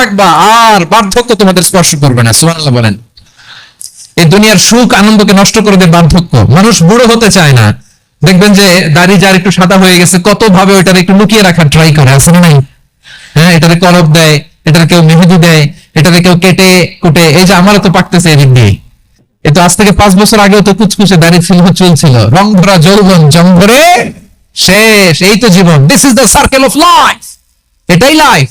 থাকবা আর বার্ধক্য তোমাদের স্পর্শ করবে না, সুবহানাল্লাহ বলেন। এই দুনিয়ার সুখ আনন্দকে নষ্ট করে দেয় বার্ধক্য। মানুষ বুড়ো হতে চায় না। দেখবেন যে দাড়ি যার একটু সাদা হয়ে গেছে কত ভাবে ওইটার একটু লুকিয়ে রাখার ট্রাই করে, আছে না নাই? হ্যাঁ এটারে কলব দেয়, এটার কেউ মেহেদি দেয়, এটারে কেউ কেটে কুটে, এই যে আমারও তো পাকতেছে এদিক দিয়ে। এ তো আজ থেকে পাঁচ বছর আগেও তো কুচকুচে দাঁড়িয়ে ছিল, চুলছিল। রং ধরা যৌবন জঙ্গরে শেষ, এই তো জীবন। This is the circle of life এটাই লাইফ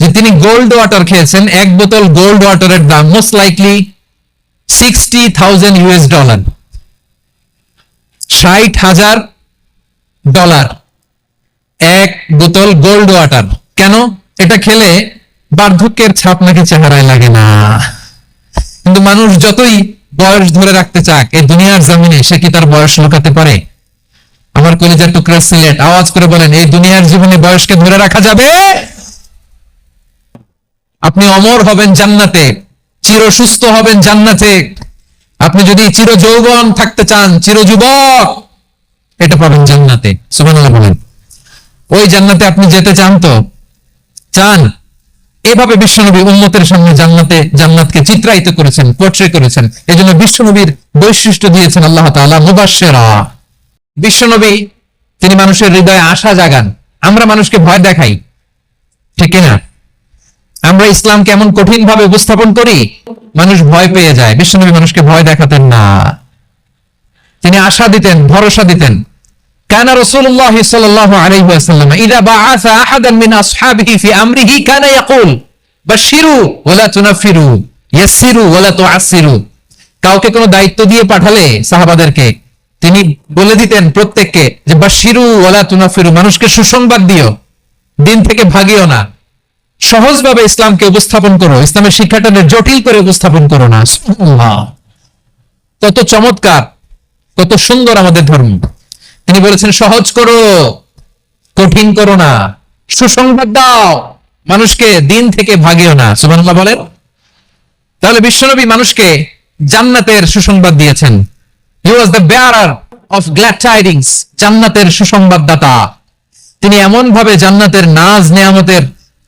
যে তিনি গোল্ড ওয়াটার খেয়েছেন, এক বোতল গোল্ড ওয়াটারের দাম most likely sixty thousand US dollar ষাট হাজার ডলার এক বোতল গোল্ড ওয়াটার কেন? এটা খেলে বার্ধক্যের ছাপ নাকি চেহারায় লাগে না। কিন্তু মানুষ যতই বয়স ধরে রাখতে চাক, এই দুনিয়ার জমিনে সে কি তার বয়স লুকাতে পারে? আমার কলিজার টুকরা সিলেট, আওয়াজ করে বলেন, এই দুনিয়ার জীবনে বয়সকে ধরে রাখা যাবে? আপনি অমর হবেন জান্নাতে চির সুস্থ হবেন জান্নাতে। আপনি যদি চির যৌবন থাকতে চান চির যুবক এটা পাবেন জান্নাতে। বলেন। ওই জান্নাতে আপনি যেতে চান তো? চান। এভাবে বিশ্বনবী উম্মতের সামনে জান্নাতে, জান্নাতকে চিত্রায়িত করেছেন পোর্ট্রে করেছেন। এজন্য বিশ্বনবীর বৈশিষ্ট্য দিয়েছেন আল্লাহ মুবাশশিরা। বিশ্বনবী, তিনি মানুষের হৃদয়ে আশা জাগান। আমরা মানুষকে ভয় দেখাই। ঠিক না আমরা ইসলাম কেমন কঠিন ভাবে উপস্থাপন করি মানুষ ভয় পেয়ে যায় বিশ্বনবী মানুষকে ভয় দেখাতেন না তিনি আশা দিতেন ভরসা দিতেন كان رسول الله صلى الله عليه وسلم إذا بعث أحدا من أصحابه في أمره كان يقول بشروا ولا تنفروا يسروا ولا تعسروا কাউকে কোনো দায়িত্ব দিয়ে পাঠালে সাহাবাদেরকে তিনি বলে দিতেন প্রত্যেককে যে বাশিরু ওয়ালা তুনাফিরু মানুষকে সুসংবাদ দিও দিন থেকে ভাগিও না সহজভাবে ইসলামকে উপস্থাপন করো, ইসলামের শিক্ষাটাকে জটিল করে উপস্থাপন করো না। কত চমৎকার, কত সুন্দর আমাদের ধর্ম। তিনি বলেছেন, সহজ করো, কঠিন করো না। সুসংবাদ দাও, মানুষকে দিন থেকে ভাগিও না। সুবহানাল্লাহ বলেন। তাহলে বিশ্বনবী মানুষকে জান্নাতের সুসংবাদ দিয়েছেন। He was the bearer of glad tidings জান্নাতের সুসংবাদদাতা। তিনি এমন ভাবে জান্নাতের নাজ নেয়ামতের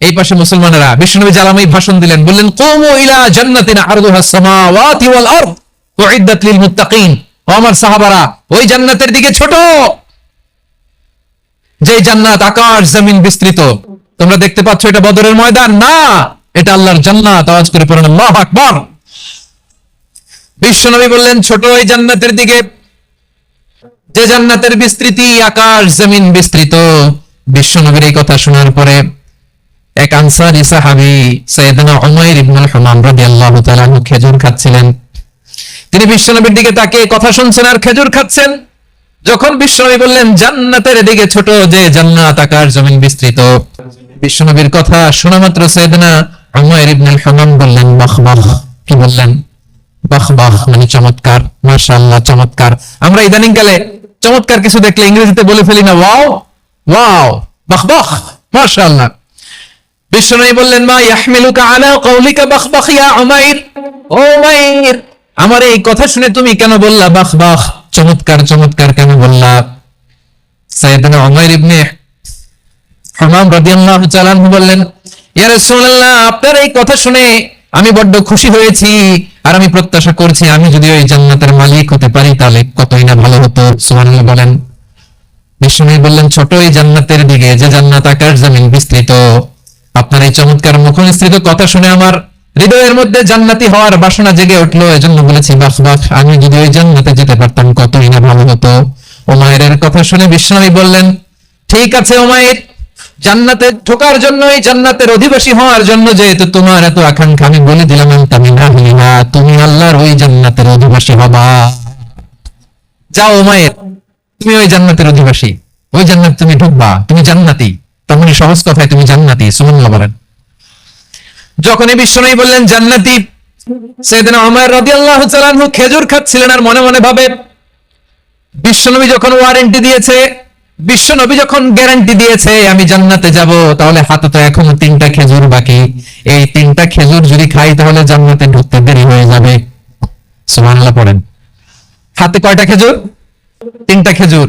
এই পাশে মুসলমানেরা বিশ্বনবী জালামাই ভাষণ দিলেন, বললেন, কুমু ইলা জান্নাতিন আমার সাহাবারা, ওই জান্নাতের দিকে ছোট। যে জান্নাত আকাশ, জমিন বিস্তৃত। তোমরা দেখতে পাচ্ছ, এটা বদরের ময়দান। না, এটা আল্লাহর জান্নাত। আওয়াজ করে পড়েন, আল্লাহু আকবার। বিশ্বনবী বললেন, ছোট ওই জান্নাতের দিকে। যে জান্নাতের বিস্তৃতি আকাশ, জমিন বিস্তৃত। বিশ্বনবীর এই কথা শোনার পরে এক আনসারি সাহাবী সৈয়দনা উমাইর ইবনুল হুমাম রাদিয়াল্লাহু তাআলা আনহু খেজুর খাচ্ছিলেন। তিনি বিশ্বনবীর দিকে তাকে কথা শুনছেন আর খেজুর খাচ্ছেন। যখন বিশ্বনবী বললেন, জান্নাতের দিকে ছোট যে জান্নাত আকাশ জমিন বিস্তৃত। বিশ্বনবীর কথা শোনা মাত্র সৈয়দনা উমাইর ইবনুল হুমাম বললেন, বাহ কি বললেন? বাহ মানে চমৎকার। মাশাআল্লাহ, চমৎকার। আমরা ইদানিং কালে চমৎকার কিছু দেখলে ইংরেজিতে বলে ফেলি না, ওয়াও ওয়াও। বাহ। মাশাআল্লাহ। বিশ্বনবী বললেন, মা ইয়াহমিলুকা ইয়া ও আমার এই কথা শুনে তুমি কেন বললা বাহ চমৎকার চমৎকার কেন বললা? ইবনে বললেন আপনার এই কথা শুনে আমি বড্ড খুশি হয়েছি আর আমি প্রত্যাশা করছি আমি যদি ওই জান্নাতের মালিক হতে পারি, তাহলে কতই না ভালো হতো? সুবহানাল্লাহ বলেন। বিষ্ণু বললেন ছোট এই জান্নাতের দিকে, যে জান্নাত আকাশ জমিন বিস্তৃত আপনার এই চমৎকার মুখনিসৃত কথা শুনে আমার হৃদয়ের মধ্যে জান্নাতি হওয়ার বাসনা জেগে উঠল। এজন্য বলেছি বাহ বাহ আমি যদি ওই জান্নাতে যেতে পারতাম, কতই না ভালো হতো। ওমায়ের কথা শুনে বিশ্বনবী বললেন, ঠিক আছে ওমায়ের, জান্নাতে ঢোকার জন্য এই জান্নাতের অধিবাসী হওয়ার জন্য যেহেতু তোমার এত আকাঙ্ক্ষা, আমি বলে দিলাম আমি না হইলা তুমি আল্লাহর ওই জান্নাতের অধিবাসী হবা। যাও ওমায়ের, তুমি ওই জান্নাতের অধিবাসী, ওই জান্নাত তুমি ঢুকবা, তুমি জান্নাতি। তখনই সহজ কথায় তুমি জান্নাতি সুমন বলেন। যখন এই বিশ্বনবী বললেন, জান্নাতি? সেদিন আমার রবি আল্লাহ খেজুর খাচ্ছিলেন আর মনে মনে ভাবে বিশ্বনবী যখন ওয়ারেন্টি দিয়েছে বিশ্বনবী যখন গ্যারান্টি দিয়েছে, আমি জান্নাতে যাব, তাহলে হাতে তো এখনও তিনটা খেজুর বাকি। এই তিনটা খেজুর যদি খাই, তাহলে জান্নাতে ঢুকতে দেরি হয়ে যাবে। সুবহানাল্লাহ পড়েন। হাতে কয়টা খেজুর? তিনটা খেজুর।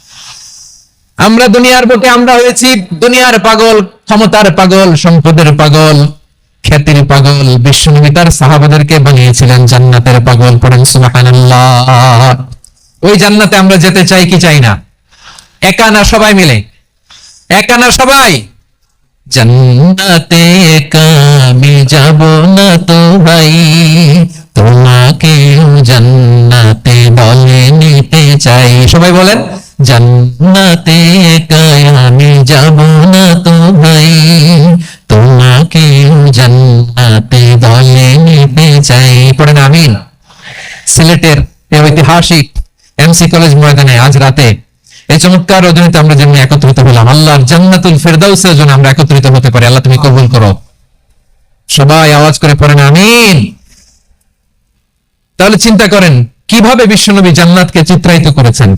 আমরা দুনিয়ার বুকে আমরা হয়েছি দুনিয়ার পাগল, ক্ষমতার পাগল, সম্পদের পাগল, খ্যাতির পাগল বিশ্বনবী তার সাহাবাদেরকে বানিয়েছিলেন জান্নাতের পাগল, পড়েন সুবহানাল্লাহ। ওই জান্নাতে আমরা যেতে চাই কি চাই না? একা না সবাই মিলে? একা না সবাই? জান্নাতে একা, আমি যাব না তো ভাই। তোমাকে জান্নাতে বলে নিতে চাই। সবাই বলেন জান্নাতে একা আমি যাব না তো ভাই। তোমাকে জান্নাতে দলে নিতে চাই। পড়েন আমিন। সিলেটের এই ঐতিহাসিক এমসি কলেজ ময়দানে আজ রাতে এই চমৎকার রজনীতে আমরা যেমনি একত্রিত হলাম, আল্লাহর জান্নাতুল ফেরদাউসের জন্য আমরা একত্রিত হতে পারি। আল্লাহ, তুমি কবুল করো। সবাই আওয়াজ করে পড়েন আমিন। তাহলে চিন্তা করেন, কীভাবে বিশ্বনবী জান্নাতকে চিত্রায়িত করেছেন?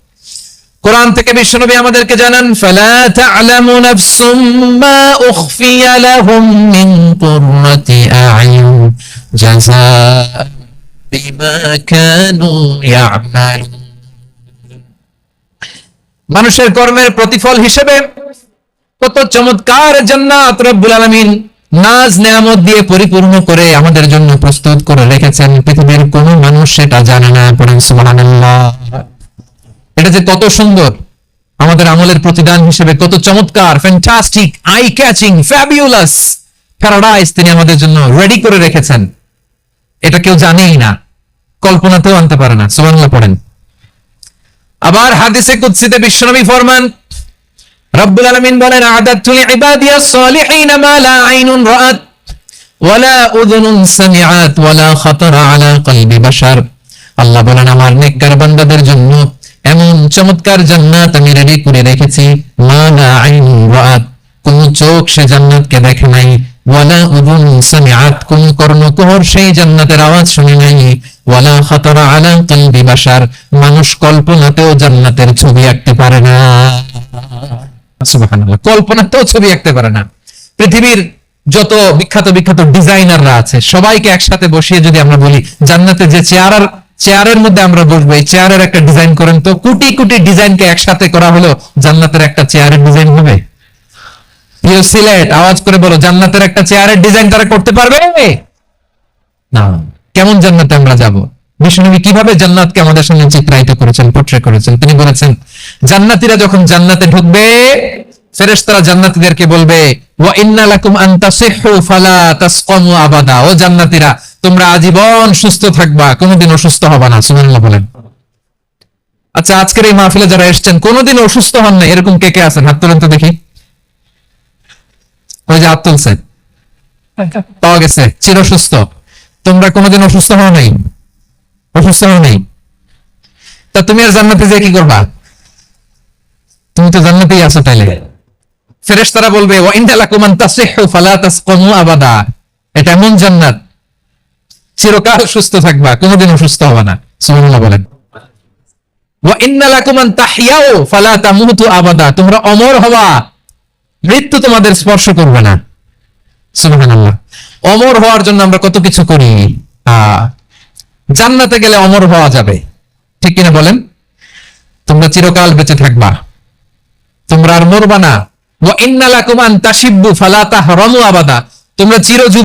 কোরআন থেকে বিশ্বনবী আমাদেরকে জানান, ফালা তা'লামু নাফসুম মা উখফিয়া লাহুম মিন কুররাতি আ'য়ুন জাযাআ বিমা কানু ইয়া'মালুন. মানুষের কর্মের প্রতিফল হিসেবে কত চমৎকার জান্নাত রব্বুল আলামিন নাজ নেয়ামত দিয়ে পরিপূর্ণ করে আমাদের জন্য প্রস্তুত করে রেখেছেন। পৃথিবীর কোন মানুষ সেটা জানে না পড়েন সুবহানাল্লাহ। এটা যে কত সুন্দর। আমাদের আমলের প্রতিদান হিসেবে কত চমৎকার fantastic eye catching fabulous paradise তিনি আমাদের জন্য রেডি করে রেখেছেন। এটা কেউ জানেই না, কল্পনাতেও আনতে পারে না। সুবহানাল্লাহ পড়েন। আবার হাদিসে কুদসিতে বিশ্বনবী ফরমান, রব্বুল আলামিন বলেন, আদাতু লিইবাদিয়াস সালিহিন মা লা আইনুন রাআত ওয়ালা উযুনুন সামিআত ওয়ালা খাতারা আলা কলবি বাশার। আল্লাহ বলেন, আমার নেককার বান্দাদের জন্য এমন চমৎকার জান্নাত আমি রেডি করে রেখেছি। মা আইনুন রাআত। কোন চোখ সে জান্নাতকে দেখে নাই। মানুষ কল্পনাতেও জান্নাতের ছবি আঁকতে পারে না। কল্পনাতেও ছবি আঁকতে পারে না। পৃথিবীর যত বিখ্যাত বিখ্যাত ডিজাইনাররা আছে, সবাইকে একসাথে বসিয়ে যদি আমরা বলি, জান্নাতে যে চেয়ার চেয়ারের মধ্যে আমরা বসবো। এই চেয়ারের একটা ডিজাইন করেন তো, কোটি কোটি ডিজাইনকে একসাথে করা হলো, জান্নাতের একটা চেয়ারের ডিজাইন হবে। আওয়াজ করে বলো, জান্নাতের একটা চেয়ারের ডিজাইন তারা করতে পারবে? না। কেমন জান্নাতে আমরা যাব? বিষ্ণুনবী কীভাবে জান্নাতকে আমাদের সামনে চিত্রায়িত করেছেন পোট্রে করেছেন? তিনি বলেছেন, জান্নাতীরা যখন জান্নাতে ঢুকবে, ফেরেশতারা জান্নাতীদেরকে বলবে, ওয়া ইন্না লাকুম ফালা আবাদা। ও জান্নাতীরা তোমরা আজীবন সুস্থ থাকবা, কোনোদিন অসুস্থ হবে না, সুবহানাল্লাহ বলেন। আচ্ছা আজকের এই মাহফিলে যারা এসেছেন, কোনোদিন অসুস্থ হন না এরকম কে কে আছেন? হাত তোলেন তো দেখি। ওই যে হাত তুলছে পাওয়া গেছে চির সুস্থ তোমরা কোনোদিন অসুস্থ হও নাই? অসুস্থ হও নাই? তা তুমি আর জান্নাতে যে কি করবা? তুমি তো জান্নাতেই আছো তাইলে। ফেরেশতারা বলবে, ওয়া ইন্দালাকুম আন তাসিহু ফালা তাসকামু আবাদা। এটা এমন জান্নাত। চিরকাল সুস্থ থাকবা কোনোদিন অসুস্থ হবে না। সুবহানাল্লাহ বলেন। আন মৃত্যু তোমাদের স্পর্শ করবে না। অমর হওয়ার জন্য আমরা কত কিছু করি? জান্নাতে গেলে অমর হওয়া যাবে। ঠিক কিনা বলেন? তোমরা চিরকাল বেঁচে থাকবা। তোমরা আর মরবা না। ওয়া ইন্নালাকুম আন তাশিব্বু, ফালা তাহরামু আবাদা। তোমরা চিরযুগ